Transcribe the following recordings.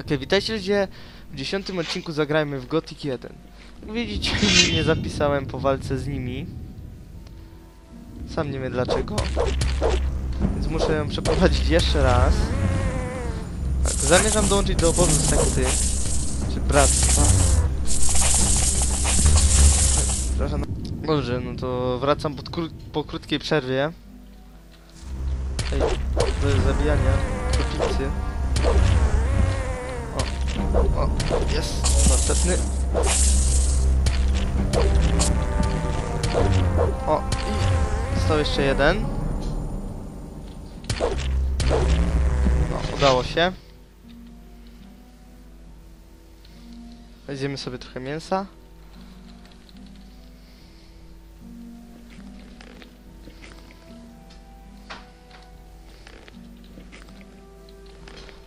Okej, witajcie ludzie. W dziesiątym odcinku zagrajmy w Gothic 1. Jak Widzicie, nie zapisałem po walce z nimi. Sam nie wiem dlaczego. Więc muszę ją przeprowadzić jeszcze raz. Tak, zamierzam dołączyć do obozu sekty. Czy bractwa. Przepraszam. Dobrze, no to wracam kró po krótkiej przerwie. Ej, do zabijania kotwicy. O, jest, następny. O, i został jeszcze jeden. No, udało się. Weźmiemy sobie trochę mięsa.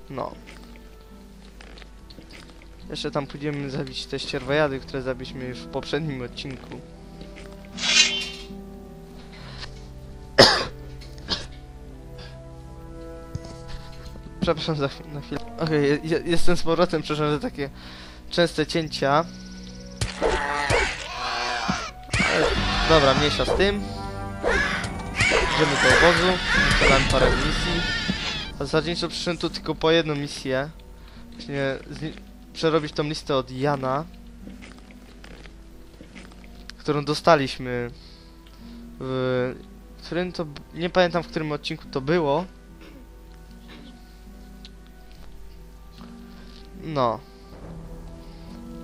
No. Jeszcze tam pójdziemy zabić te ścierwojady, które zabiliśmy już w poprzednim odcinku. Przepraszam za chwilę, na. Okej, je- jestem z powrotem, przepraszam za takie częste cięcia. Ale, dobra, mniejsza z tym. Idziemy do obozu, wykonałem parę misji. A zasadniczo przyszedłem tu tylko po jedną misję. Właśnie przerobić tą listę od Jana, którą dostaliśmy w którym to, nie pamiętam w którym odcinku to było. No.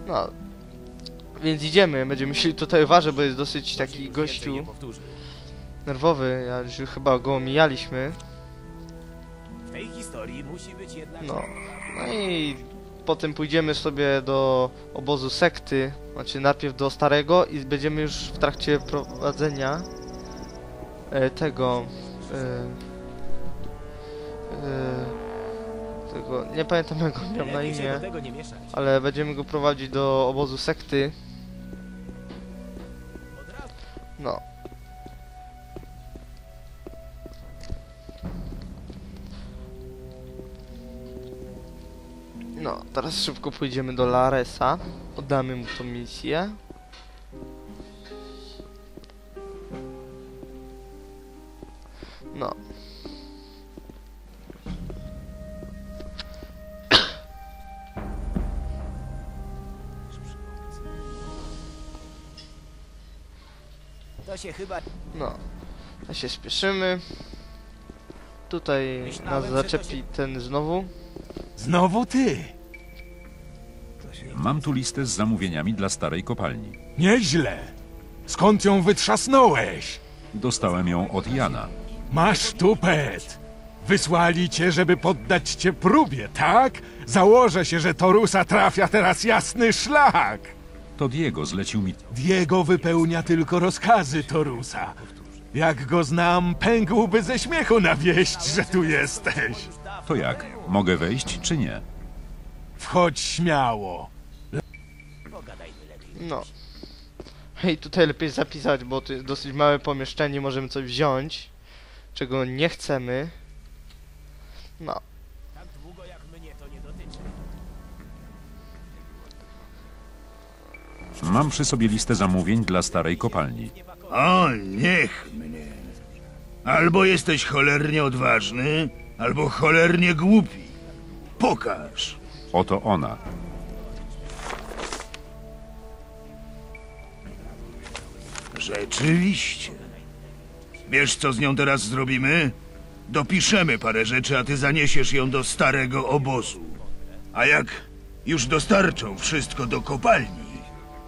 No. Więc idziemy, będziemy musieli tutaj uważać, bo jest dosyć taki gościu nerwowy, ja już chyba go omijaliśmy. W tej historii musi być jednak... No. No i potem pójdziemy sobie do obozu sekty, znaczy najpierw do starego i będziemy już w trakcie prowadzenia e, tego e, e, tego, nie pamiętam jak on miał na imię, ale będziemy go prowadzić do obozu sekty. No. No, teraz szybko pójdziemy do Laresa. Oddamy mu tą misję. No. To się chyba... No. A się spieszymy. Tutaj nas to zaczepi się- ten znowu. Znowu ty. Mam tu listę z zamówieniami dla starej kopalni. Nieźle. Skąd ją wytrzasnąłeś? Dostałem ją od Jana. Masz tupet. Wysłali cię, żeby poddać cię próbie, tak? Założę się, że Torusa trafia teraz jasny szlak. To Diego zlecił mi. Diego wypełnia tylko rozkazy Torusa. Jak go znam, pękłby ze śmiechu na wieść, że tu jesteś. To jak? Mogę wejść czy nie? Wchodź śmiało. No. Hej, tutaj lepiej zapisać, bo to jest dosyć małe pomieszczenie, możemy coś wziąć, czego nie chcemy. No. Tak długo jak mnie to nie dotyczy. Mam przy sobie listę zamówień dla starej kopalni. O, niech mnie. Albo jesteś cholernie odważny, albo cholernie głupi. Pokaż. Oto ona. Rzeczywiście. Wiesz, co z nią teraz zrobimy? Dopiszemy parę rzeczy, a ty zaniesiesz ją do starego obozu. A jak już dostarczą wszystko do kopalni,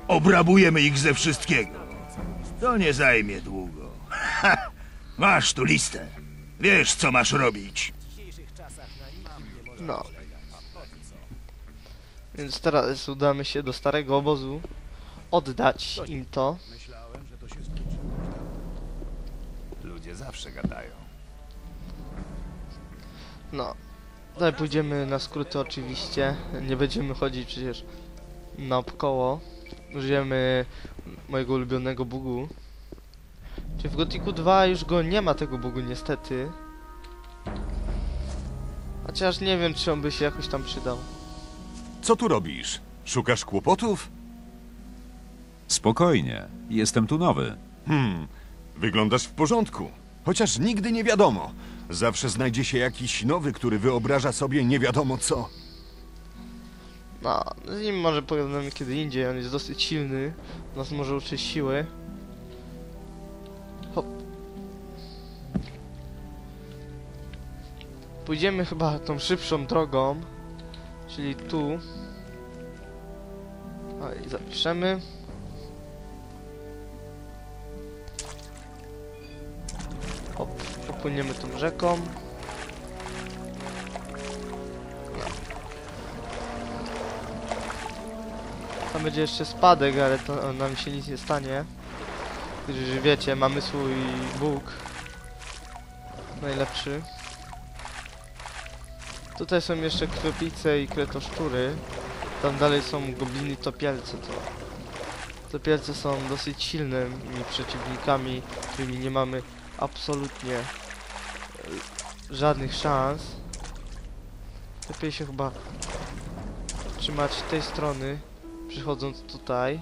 obrabujemy ich ze wszystkiego. To nie zajmie długo. Ha! Masz tu listę. Wiesz, co masz robić. No. Więc teraz udamy się do starego obozu, oddać im to. Ludzie zawsze gadają. No. Tutaj pójdziemy na skróty oczywiście, nie będziemy chodzić przecież naokoło. Użyjemy mojego ulubionego bugu. Czy w Gothicu 2 już go nie ma tego bugu niestety. Chociaż nie wiem czy on by się jakoś tam przydał. Co tu robisz? Szukasz kłopotów? Spokojnie, jestem tu nowy. Hmm, wyglądasz w porządku. Chociaż nigdy nie wiadomo. Zawsze znajdzie się jakiś nowy, który wyobraża sobie nie wiadomo co. No, z nim może pogadamy kiedy indziej, on jest dosyć silny, nas może uczyć siły. Hop. Pójdziemy chyba tą szybszą drogą, czyli tu. A i zapiszemy. Hop, popłyniemy tą rzeką. Tam będzie jeszcze spadek, ale to nam się nic nie stanie. Gdyż wiecie, mamy swój Bóg. Najlepszy. Tutaj są jeszcze krwiopijce i kretoszczury. Tam dalej są gobliny topielce. To topielce są dosyć silnymi przeciwnikami, którymi nie mamy absolutnie żadnych szans. Lepiej się chyba trzymać tej strony przychodząc tutaj.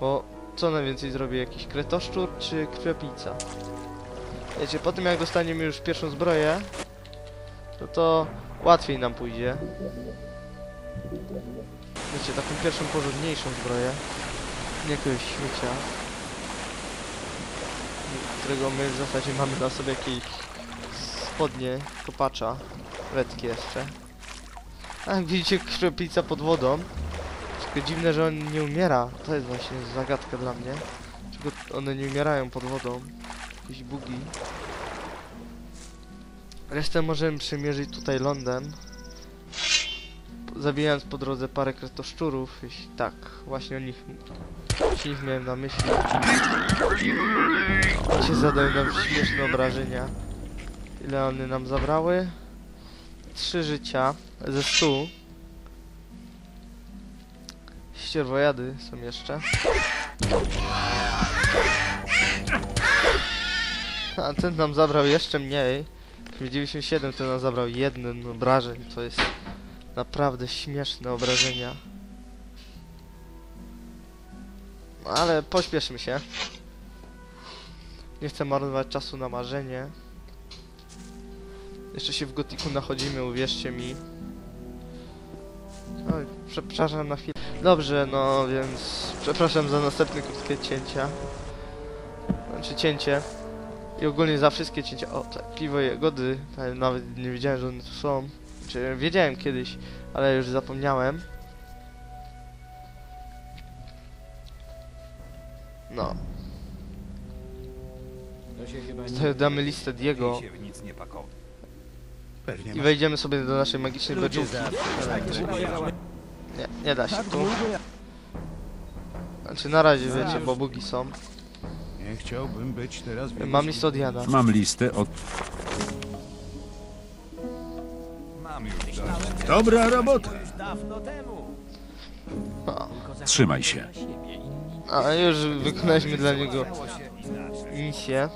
Bo co najwięcej zrobi jakiś kretoszczur czy krwiopijca? Wiecie, po tym jak dostaniemy już pierwszą zbroję, no to łatwiej nam pójdzie. Wiecie, taką pierwszą porządniejszą zbroję. Nie jakiegoś śmiecia. Którego my w zasadzie mamy na sobie jakieś spodnie kopacza. Redkie jeszcze. A jak widzicie krwiopijca pod wodą. Tylko dziwne, że on nie umiera. To jest właśnie zagadka dla mnie. Czego one nie umierają pod wodą. Jakieś bugi. Resztę możemy przemierzyć tutaj lądem. Zabijając po drodze parę kretoszczurów. Jeśli tak, właśnie o nich, właśnie nich miałem na myśli. Się zadają nam śmieszne obrażenia. Ile one nam zabrały? Trzy życia ze stu. Ścierwojady są jeszcze. A ten nam zabrał jeszcze mniej. W 97 ten nam zabrał jeden obrażeń, co jest naprawdę śmieszne obrażenia. No, ale pośpieszmy się. Nie chcę marnować czasu na marzenie. Jeszcze się w gotiku nachodzimy, uwierzcie mi. Oj, przepraszam na chwilę. Dobrze, no więc przepraszam za następne krótkie cięcia. Znaczy cięcie. I ogólnie za wszystkie cięcia. O, tak, piwo jagody. Nawet nie wiedziałem, że one tu są. Wiedziałem kiedyś, ale już zapomniałem. No. Damy listę Diego i wejdziemy sobie do naszej magicznej bedżówki. Nie, nie da się tu. Znaczy na razie wiecie, bo bugi są. Nie chciałbym być teraz Mam listę od Jana. Mam listę od... Dobra robota. Już dawno temu. O, Trzymaj się. a już wykonaliśmy dla niego misję.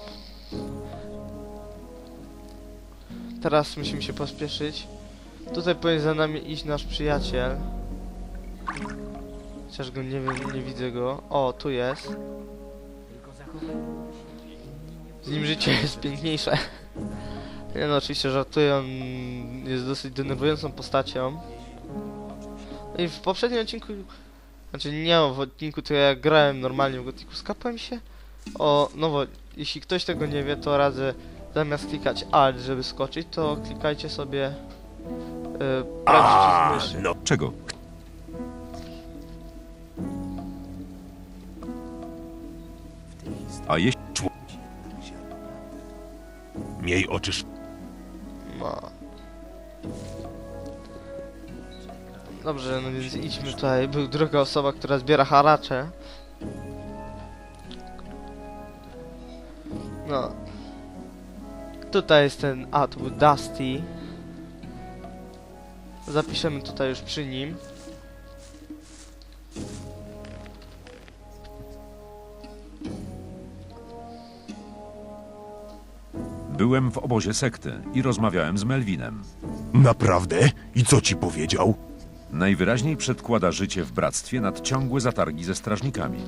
Teraz musimy się pospieszyć. Tutaj powinien za nami iść nasz przyjaciel. Chociaż go nie wiem, nie widzę go. O, tu jest. Z nim życie jest piękniejsze. Nie no, oczywiście żartuję, on jest dosyć denerwującą postacią. No I w poprzednim odcinku, znaczy nie w odcinku, to ja grałem normalnie w Gotiku, skapłem się o, no bo jeśli ktoś tego nie wie, to radzę zamiast klikać Alt, żeby skoczyć, to klikajcie sobie yy, prawy przycisk myszy. Czego? A jeśli... Miej oczy No. Dobrze, no więc idźmy tutaj. Był druga osoba, która zbiera haracze. No. Tutaj jest ten... A, Dusty. Zapiszemy tutaj już przy nim. Byłem w obozie sekty i rozmawiałem z Melvinem. Naprawdę? I co ci powiedział? Najwyraźniej przedkłada życie w bractwie nad ciągłe zatargi ze strażnikami.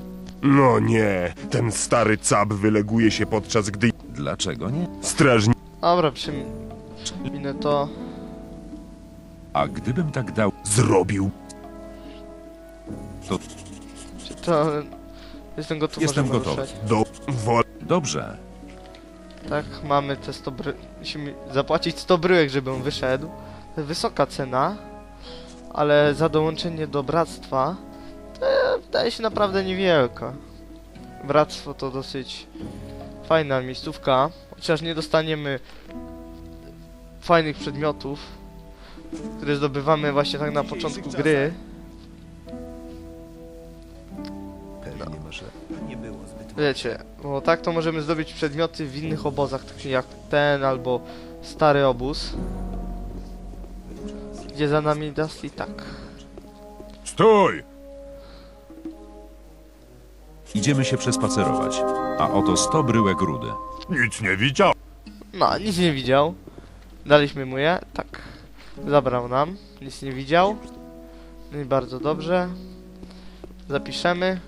No nie, ten stary cab wyleguje się podczas gdy Dlaczego nie? strażnik Dobra, przyminę to. A gdybym tak dał, zrobił. to Czy to... Jestem gotów, Jestem możemy gotowy. ruszać. Do wol... dobrze. Tak, mamy te 100 bry... Musimy zapłacić 100 bryłek, żeby on wyszedł. Wysoka cena, ale za dołączenie do bractwa to wydaje się naprawdę niewielka. Bractwo to dosyć fajna miejscówka, chociaż nie dostaniemy fajnych przedmiotów, które zdobywamy właśnie tak na początku gry. Wiecie, bo tak to możemy zdobyć przedmioty w innych obozach, takich jak ten albo stary obóz. Gdzie za nami Dusty tak. Stój! Idziemy się przespacerować. A oto 100 bryłek rudy. Nic nie widział. No, nic nie widział. Daliśmy mu je, tak. Zabrał nam, nic nie widział. No i bardzo dobrze. Zapiszemy.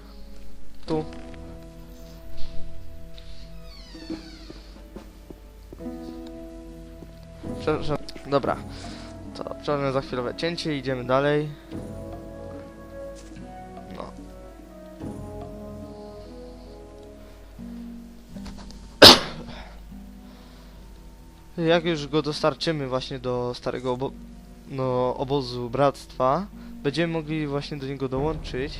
Tu. Przepraszam. Dobra. To przerwę za chwilowe cięcie, idziemy dalej. No. Jak już go dostarczymy właśnie do starego obo no, obozu bractwa, będziemy mogli właśnie do niego dołączyć.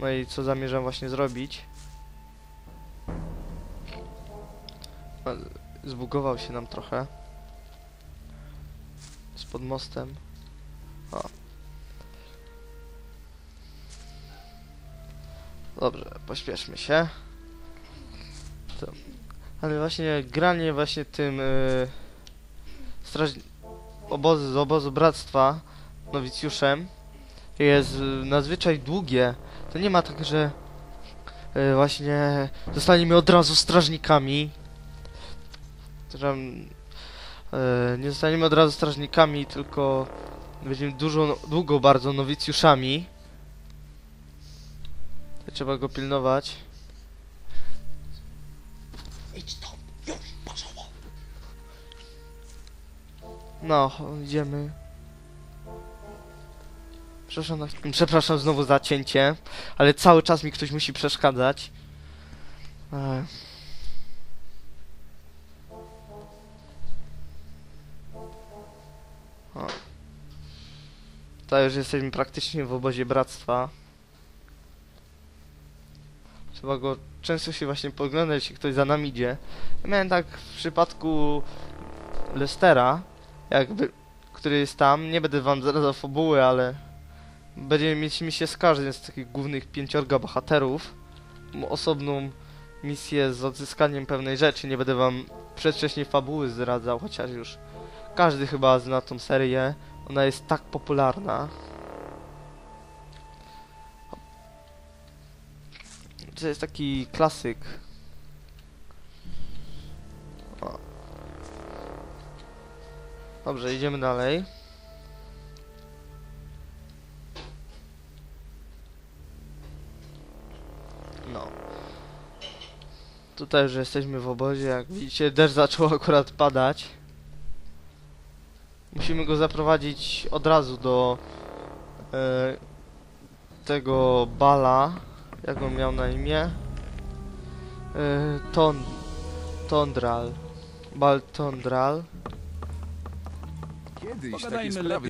No i co zamierzam właśnie zrobić? Zbugował się nam trochę. Pod mostem. O. Dobrze, pośpieszmy się. To. Ale właśnie granie właśnie tym yy, straż... obozy z obozu bractwa nowicjuszem jest y, nadzwyczaj długie. To nie ma tak, że y, właśnie zostaniemy od razu strażnikami. Y, nie zostaniemy od razu strażnikami, tylko będziemy dużo, długo bardzo nowicjuszami. Trzeba go pilnować. No, idziemy. Przepraszam, na... Przepraszam znowu za cięcie, ale cały czas mi ktoś musi przeszkadzać. Ech. To już jesteśmy praktycznie w obozie bractwa. Trzeba go często się właśnie poglądać, jeśli ktoś za nami idzie. Ja miałem tak w przypadku Lestera, jakby, który jest tam. Nie będę wam zdradzał fabuły, ale będziemy mieć misję z każdym z takich głównych pięciorga bohaterów. Osobną misję z odzyskaniem pewnej rzeczy. Nie będę wam przedwcześnie fabuły zdradzał, chociaż już każdy chyba zna tą serię. Ona jest tak popularna. To jest taki klasyk. O. Dobrze, idziemy dalej. No. Tutaj już jesteśmy w obozie, jak widzicie deszcz zaczął akurat padać. Musimy go zaprowadzić od razu do e, tego bala, jak on miał na imię. E, ton, tondral. Bal Tondral. Kiedyś takie sprawy...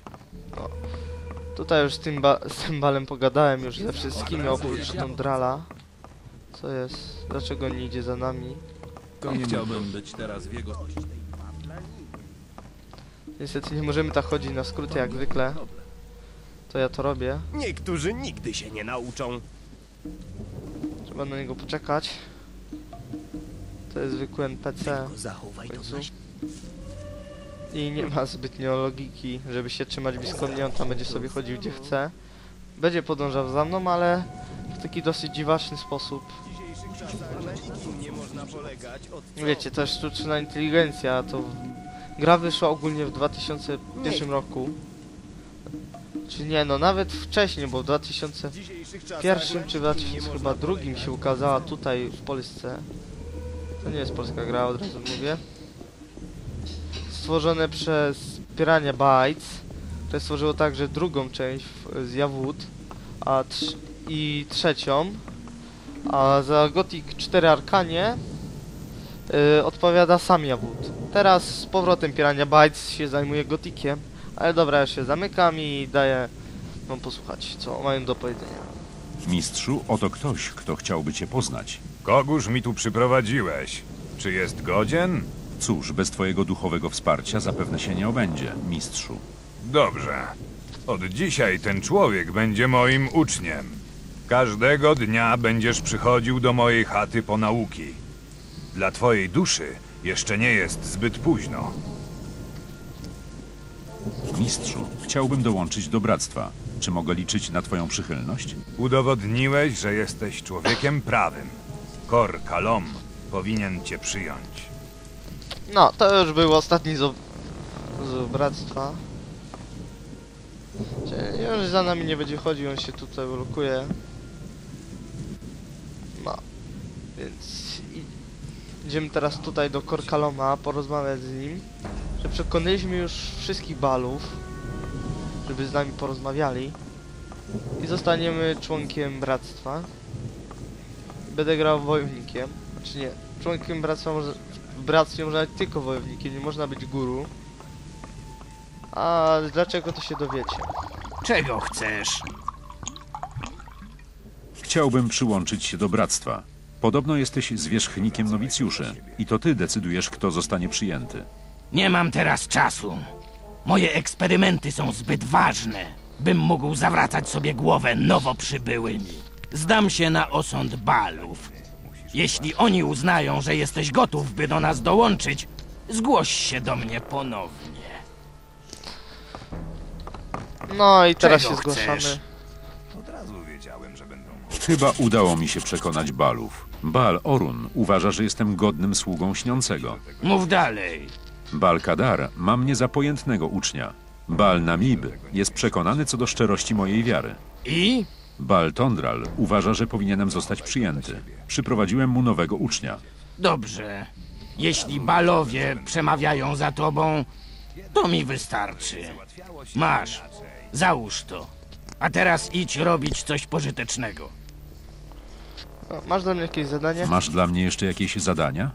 Tutaj już z tym, ba z tym balem pogadałem już ze wszystkimi oprócz Tondrala. Co jest? Dlaczego nie idzie za nami? Nie chciałbym być teraz w jego... Niestety nie możemy tak chodzić na skróty jak zwykle. To ja to robię. Niektórzy nigdy się nie nauczą. Trzeba na niego poczekać. To jest zwykły NPC. Zachowaj to I nie ma zbytnio logiki, żeby się trzymać blisko mnie, on tam będzie sobie chodził gdzie chce. Będzie podążał za mną, ale w taki dosyć dziwaczny sposób. Wiecie, to jest sztuczna inteligencja, to. Gra wyszła ogólnie w 2001 roku. Czy nie, no nawet wcześniej, bo w 2001 czy 2002 się ukazała tutaj w Polsce. To nie jest polska gra, od razu mówię. Stworzone przez Pirania Bytes, które stworzyło także drugą część w- z Jawód, a trz- i trzecią. A za Gothic 4 Arkanie y, odpowiada sam Jawód. Teraz z powrotem Pirania Bytes się zajmuje Gotikiem, ale dobra, ja się zamykam i daję wam posłuchać, co mają do powiedzenia. Mistrzu, oto ktoś, kto chciałby cię poznać. Kogóż mi tu przyprowadziłeś? Czy jest godzien? Cóż, bez twojego duchowego wsparcia zapewne się nie obędzie, mistrzu. Dobrze. Od dzisiaj ten człowiek będzie moim uczniem. Każdego dnia będziesz przychodził do mojej chaty po nauki. Dla twojej duszy jeszcze nie jest zbyt późno. Mistrzu, chciałbym dołączyć do bractwa. Czy mogę liczyć na twoją przychylność? Udowodniłeś, że jesteś człowiekiem prawym. Kor Kalom powinien cię przyjąć. No, to już był ostatni z, z bractwa. Czyli już za nami nie będzie chodził, on się tutaj blokuje. No, więc idziemy teraz tutaj do Korkaloma, porozmawiać z nim. Że przekonaliśmy już wszystkich balów, żeby z nami porozmawiali. I zostaniemy członkiem bractwa. Będę grał wojownikiem. Znaczy nie, członkiem bractwa może, w bractwie można być tylko wojownikiem, nie można być guru. A dlaczego to się dowiecie? Czego chcesz? Chciałbym przyłączyć się do bractwa. Podobno jesteś zwierzchnikiem nowicjuszy i to ty decydujesz, kto zostanie przyjęty. Nie mam teraz czasu. Moje eksperymenty są zbyt ważne, bym mógł zawracać sobie głowę nowo przybyłymi. Zdam się na osąd balów. Jeśli oni uznają, że jesteś gotów, by do nas dołączyć, zgłoś się do mnie ponownie. No i teraz Czego się zgłaszamy. chcesz? Od razu wiedziałem, że będą Chyba udało mi się przekonać balów. Bal Orun uważa, że jestem godnym sługą śniącego. Mów dalej. Bal Kadar ma mnie za pojętnego ucznia. Bal Namib jest przekonany co do szczerości mojej wiary. I? Bal Tondral uważa, że powinienem zostać przyjęty. Przyprowadziłem mu nowego ucznia. Dobrze. Jeśli balowie przemawiają za tobą, to mi wystarczy. Masz. Załóż to. A teraz idź robić coś pożytecznego. O, masz dla mnie jakieś zadanie? Masz dla mnie jeszcze jakieś zadania?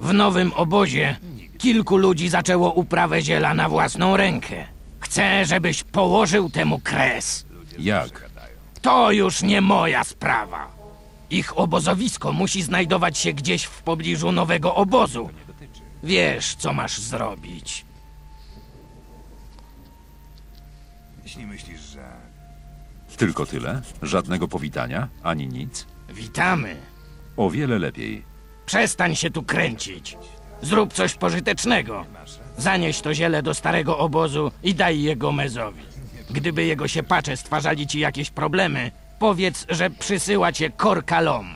W nowym obozie kilku ludzi zaczęło uprawę ziela na własną rękę. Chcę, żebyś położył temu kres. Jak? To już nie moja sprawa. Ich obozowisko musi znajdować się gdzieś w pobliżu nowego obozu. Wiesz, co masz zrobić. Jeśli myślisz, że... Tylko tyle? Żadnego powitania? Ani nic? Witamy. O wiele lepiej. Przestań się tu kręcić. Zrób coś pożytecznego. Zanieś to ziele do starego obozu i daj je Gomezowi. Gdyby jego siepacze stwarzali ci jakieś problemy, powiedz, że przysyła cię Korkalom.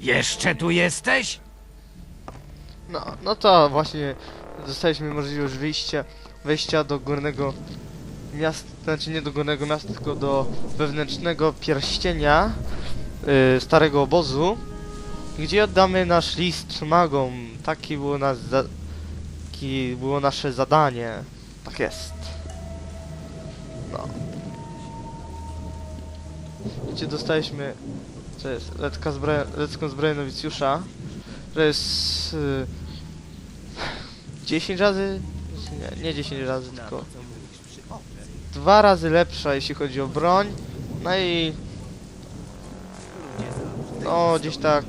Jeszcze tu jesteś? No, no to właśnie dostaliśmy możliwość wyjścia, wejścia do górnego miasta, znaczy nie do górnego miasta, tylko do wewnętrznego pierścienia y, starego obozu, gdzie oddamy nasz list magom. Taki było, nas za, taki było nasze zadanie. Tak jest. No. Gdzie dostaliśmy, co jest, letka zbroja, lecką zbroję nowicjusza, że jest y, 10 razy, nie, nie 10 razy, tylko dwa razy lepsza, jeśli chodzi o broń. No i no gdzieś tak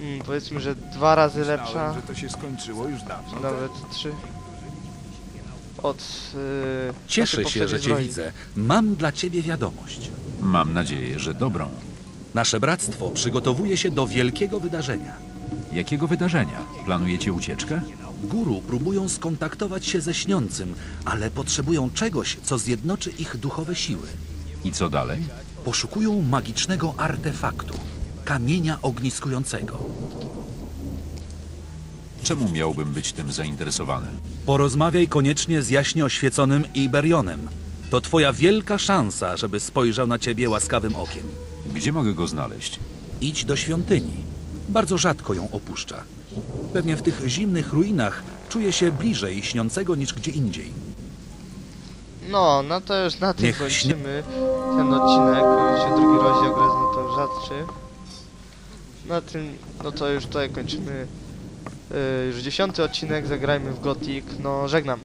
mm, powiedzmy, że dwa razy lepsza, że to się skończyło już dawno. nawet trzy. Od y, Cieszę naszej się, że cię widzę. Mam dla ciebie wiadomość. Mam nadzieję, że dobrą. Nasze bractwo przygotowuje się do wielkiego wydarzenia. Jakiego wydarzenia? Planujecie ucieczkę? Guru próbują skontaktować się ze śniącym, ale potrzebują czegoś, co zjednoczy ich duchowe siły. I co dalej? Poszukują magicznego artefaktu, kamienia ogniskującego. Czemu miałbym być tym zainteresowany? Porozmawiaj koniecznie z jaśnie oświeconym Iberionem. To twoja wielka szansa, żeby spojrzał na ciebie łaskawym okiem. Gdzie mogę go znaleźć? Idź do świątyni. Bardzo rzadko ją opuszcza. Pewnie w tych zimnych ruinach czuje się bliżej śniącego niż gdzie indziej. No, no to już na tym Niech śnie- kończymy ten odcinek. Już drugi rozdział gra to rzadszy. Na tym, no to już tutaj kończymy. Yy, już dziesiąty odcinek, zagrajmy w Gothic. No, żegnam.